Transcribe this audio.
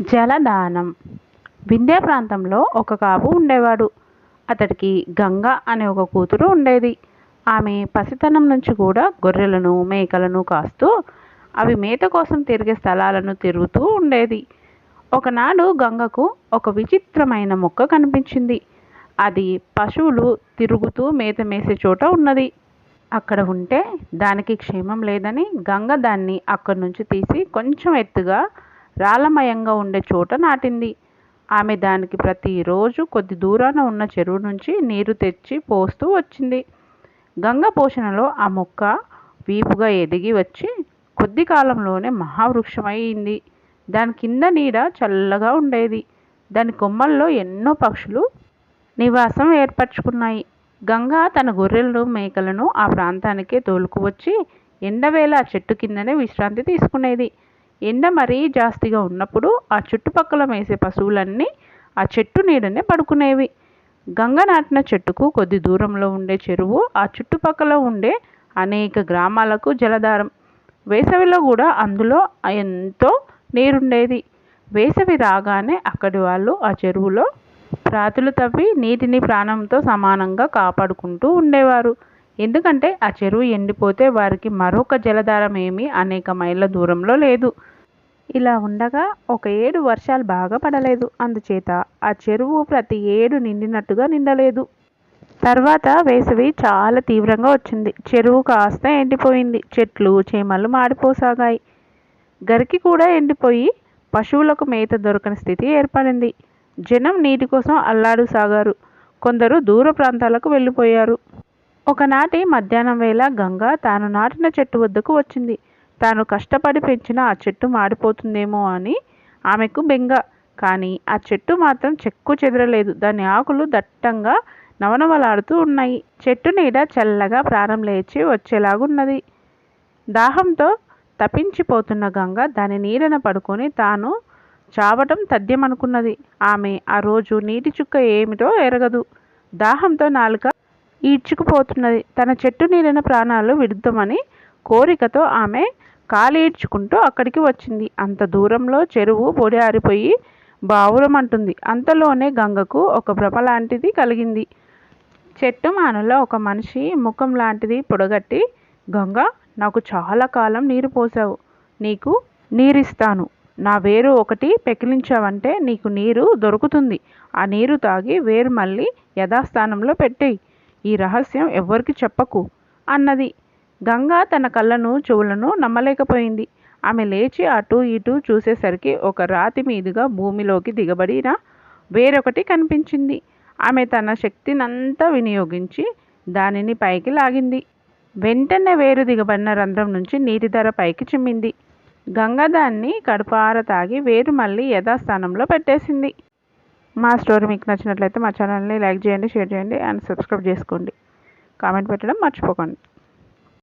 జలదానం. వింధ్య ప్రాంతంలో ఒక కాపు ఉండేవాడు. అతడికి గంగ అనే ఒక కూతురు ఉండేది. ఆమె పసితనం నుంచి కూడా గొర్రెలను మేకలను కాస్తూ అవి మేత కోసం తిరిగే స్థలాలను తిరుగుతూ ఉండేది. ఒకనాడు గంగకు ఒక విచిత్రమైన మొక్క కనిపించింది. అది పశువులు తిరుగుతూ మేత మేసే చోట ఉన్నది. అక్కడ ఉంటే దానికి క్షేమం లేదని గంగ దాన్ని అక్కడి నుంచి తీసి కొంచెం ఎత్తుగా రాళ్ళమయంగా ఉండే చోట నాటింది. ఆమె దానికి ప్రతిరోజు కొద్ది దూరాన ఉన్న చెరువు నుంచి నీరు తెచ్చి పోస్తూ వచ్చింది. గంగ పోషణలో ఆ మొక్క వీపుగా ఎదిగి వచ్చి కొద్ది కాలంలోనే మహావృక్షమైంది దాని కింద నీడ చల్లగా ఉండేది. దాని కొమ్మల్లో ఎన్నో పక్షులు నివాసం ఏర్పరచుకున్నాయి. గంగ తన గొర్రెలను మేకలను ఆ ప్రాంతానికే తోలుకువచ్చి ఎండవేళ ఆ చెట్టు కిందనే విశ్రాంతి తీసుకునేది. ఎండ మరీ జాస్తిగా ఉన్నప్పుడు ఆ చుట్టుపక్కల మేసే పశువులన్నీ ఆ చెట్టు నీడనే పడుకునేవి. గంగ నాటిన చెట్టుకు కొద్ది దూరంలో ఉండే చెరువు ఆ చుట్టుపక్కల ఉండే అనేక గ్రామాలకు జలధారం. వేసవిలో కూడా అందులో ఎంతో నీరుండేది. వేసవి రాగానే అక్కడి వాళ్ళు ఆ చెరువులో రాతులు తవ్వి నీటిని ప్రాణంతో సమానంగా కాపాడుకుంటూ ఉండేవారు. ఎందుకంటే ఆ చెరువు ఎండిపోతే వారికి మరొక జలధారం ఏమీ అనేక మైళ్ళ దూరంలో లేదు. ఇలా ఉండగా ఒక ఏడు వర్షాలు బాగా పడలేదు. అందుచేత ఆ చెరువు ప్రతి ఏడు నిండినట్టుగా నిండలేదు. తర్వాత వేసవి చాలా తీవ్రంగా వచ్చింది. చెరువు కాస్త ఎండిపోయింది. చెట్లు చేమలు మాడిపోసాగాయి. గరికి కూడా ఎండిపోయి పశువులకు మేత దొరకని స్థితి ఏర్పడింది. జనం నీటి కోసం అల్లాడు సాగారు కొందరు దూర ప్రాంతాలకు వెళ్ళిపోయారు. ఒకనాటి మధ్యాహ్నం వేళ గంగ తాను నాటిన చెట్టు వద్దకు వచ్చింది. తాను కష్టపడి పెంచిన ఆ చెట్టు మాడిపోతుందేమో అని ఆమెకు బెంగ. కానీ ఆ చెట్టు మాత్రం చెక్కు చెదరలేదు. దాని ఆకులు దట్టంగా నవనవలాడుతూ ఉన్నాయి. చెట్టు నీడ చల్లగా ప్రాణం లేచి వచ్చేలాగున్నది. దాహంతో తపించిపోతున్న గంగ దాని నీడన పడుకొని తాను చావటం తథ్యమనుకున్నది. ఆమె ఆ రోజు నీటి చుక్క ఏమిటో ఎరగదు. దాహంతో నాలుక ఈడ్చుకుపోతున్నది. తన చెట్టు నీడన ప్రాణాలు విడుద్దామని కోరికతో ఆమె కాలీడ్చుకుంటూ అక్కడికి వచ్చింది. అంత దూరంలో చెరువు పొడి ఆరిపోయి బావులమంటుంది అంతలోనే గంగకు ఒక భ్రమ లాంటిది కలిగింది. చెట్టు మానులో ఒక మనిషి ముఖం లాంటిది పొడగట్టి గంగ నాకు చాలా కాలం నీరు పోసావు. నీకు నీరిస్తాను. నా వేరు ఒకటి పెకిలించావంటే నీకు నీరు దొరుకుతుంది. ఆ నీరు తాగి వేరు మళ్ళీ యథాస్థానంలో పెట్టేయి. ఈ రహస్యం ఎవ్వరికి చెప్పకు అన్నది. గంగ తన కళ్ళను చెవులను నమ్మలేకపోయింది. ఆమె లేచి అటు ఇటు చూసేసరికి ఒక రాతి మీదుగా భూమిలోకి దిగబడిన వేరొకటి కనిపించింది. ఆమె తన శక్తినంతా వినియోగించి దానిని పైకి లాగింది. వెంటనే వేరు దిగబడిన రంధ్రం నుంచి నీటి ధర పైకి చిమ్మింది. గంగ దాన్ని కడుపార తాగి వేరు మళ్ళీ యథాస్థానంలో పెట్టేసింది. మా స్టోరీ మీకు నచ్చినట్లయితే మా ఛానల్ని లైక్ చేయండి షేర్ చేయండి అండ్ సబ్స్క్రైబ్ చేసుకోండి. కామెంట్ పెట్టడం మర్చిపోకండి.